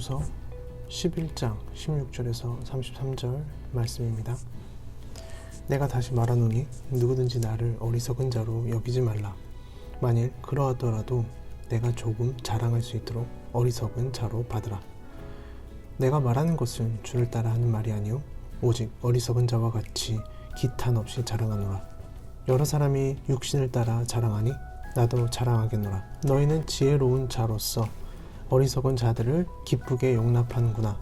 고린도후서 11장 16절에서 33절 말씀입니다. 내가 다시 말하노니 누구든지 나를 어리석은 자로 여기지 말라. 만일 그러하더라도 내가 조금 자랑할 수 있도록 어리석은 자로 받으라. 내가 말하는 것은 주를 따라 하는 말이 아니요 오직 어리석은 자와 같이 기탄 없이 자랑하노라. 여러 사람이 육신을 따라 자랑하니 나도 자랑하겠노라. 너희는 지혜로운 자로서 어리석은 자들을 기쁘게 용납하는구나.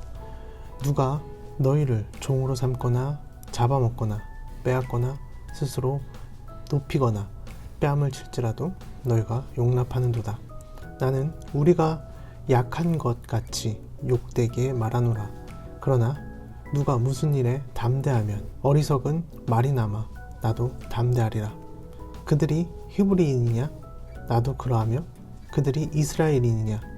누가 너희를 종으로 삼거나 잡아먹거나 빼앗거나 스스로 높이거나 뺨을 칠지라도 너희가 용납하는도다. 나는 우리가 약한 것 같이 욕되게 말하노라. 그러나 누가 무슨 일에 담대하면 어리석은 말이 남아 나도 담대하리라. 그들이 히브리인이냐? 나도 그러하며 그들이 이스라엘인이냐?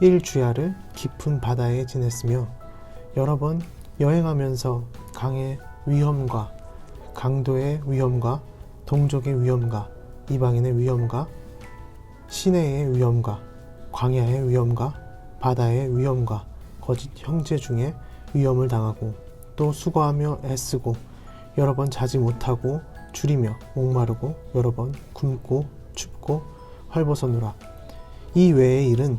일 주야를 깊은 바다에 지냈으며 여러 번 여행하면서 강의 위험과 강도의 위험과 동족의 위험과 이방인의 위험과 시내의 위험과 광야의 위험과 바다의 위험과 거짓 형제 중에 위험을 당하고 또 수고하며 애쓰고 여러 번 자지 못하고 줄이며 목마르고 여러 번 굶고 춥고 헐벗어노라. 이 외의 일은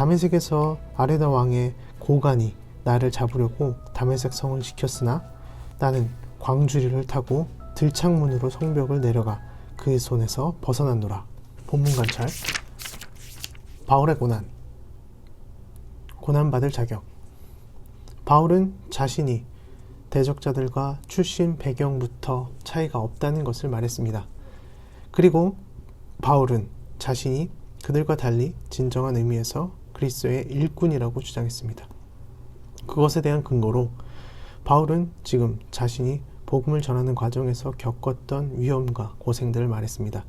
다메섹에서 아레다 왕의 고관이 나를 잡으려고 다메섹 성을 지켰으나 나는 광주리를 타고 들창문으로 성벽을 내려가 그의 손에서 벗어났노라. 본문 관찰. 바울의 고난. 고난받을 자격. 바울은 자신이 대적자들과 출신 배경부터 차이가 없다는 것을 말했습니다. 그리고 바울은 자신이 그들과 달리 진정한 의미에서 그리스도의 일꾼이라고 주장했습니다. 그것에 대한 근거로 바울은 지금 자신이 복음을 전하는 과정에서 겪었던 위험과 고생들을 말했습니다.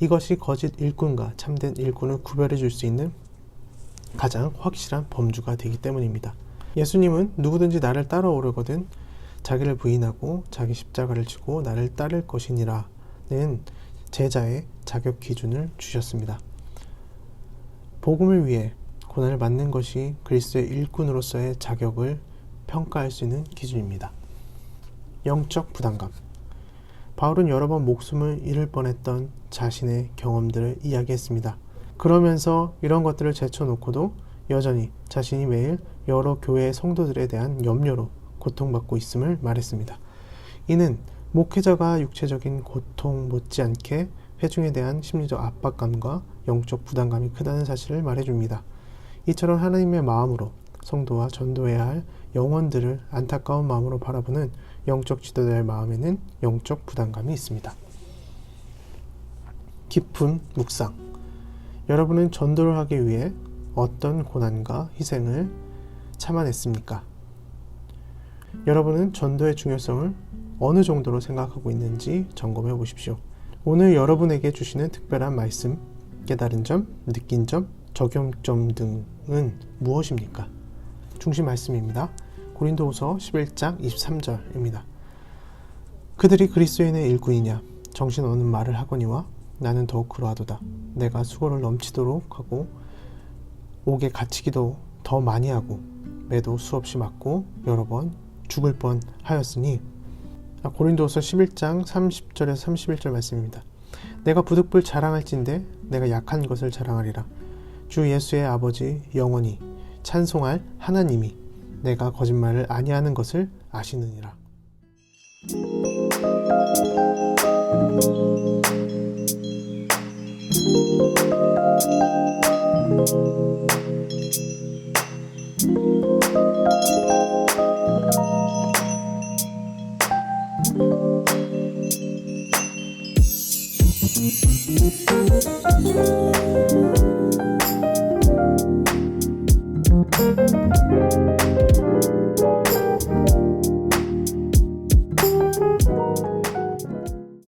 이것이 거짓 일꾼과 참된 일꾼을 구별해 줄 수 있는 가장 확실한 범주가 되기 때문입니다. 예수님은 누구든지 나를 따라오려거든 자기를 부인하고 자기 십자가를 지고 나를 따를 것이니라는 제자의 자격 기준을 주셨습니다. 복음을 위해 고난을 받는 것이 그리스도의 일꾼으로서의 자격을 평가할 수 있는 기준입니다. 영적 부담감. 바울은 여러 번 목숨을 잃을 뻔했던 자신의 경험들을 이야기했습니다. 그러면서 이런 것들을 제쳐놓고도 여전히 자신이 매일 여러 교회의 성도들에 대한 염려로 고통받고 있음을 말했습니다. 이는 목회자가 육체적인 고통 못지않게 회중에 대한 심리적 압박감과 영적 부담감이 크다는 사실을 말해줍니다. 이처럼 하나님의 마음으로 성도와 전도해야 할 영혼들을 안타까운 마음으로 바라보는 영적 지도자의 마음에는 영적 부담감이 있습니다. 깊은 묵상. 여러분은 전도를 하기 위해 어떤 고난과 희생을 참아냈습니까? 여러분은 전도의 중요성을 어느 정도로 생각하고 있는지 점검해 보십시오. 오늘 여러분에게 주시는 특별한 말씀, 깨달은 점, 느낀 점, 적용점 등은 무엇입니까? 중심 말씀입니다. 고린도후서 11장 23절입니다. 그들이 그리스도인의 일꾼이냐 정신 없는 말을 하거니와 나는 더욱 그러하도다. 내가 수고를 넘치도록 하고 옥에 갇히기도 더 많이 하고 매도 수없이 맞고 여러 번 죽을 뻔 하였으니 고린도서 11장 30절에서 31절 말씀입니다. 내가 부득불 자랑할진대 내가 약한 것을 자랑하리라. 주 예수의 아버지 영원히 찬송할 하나님이 내가 거짓말을 아니하는 것을 아시느니라.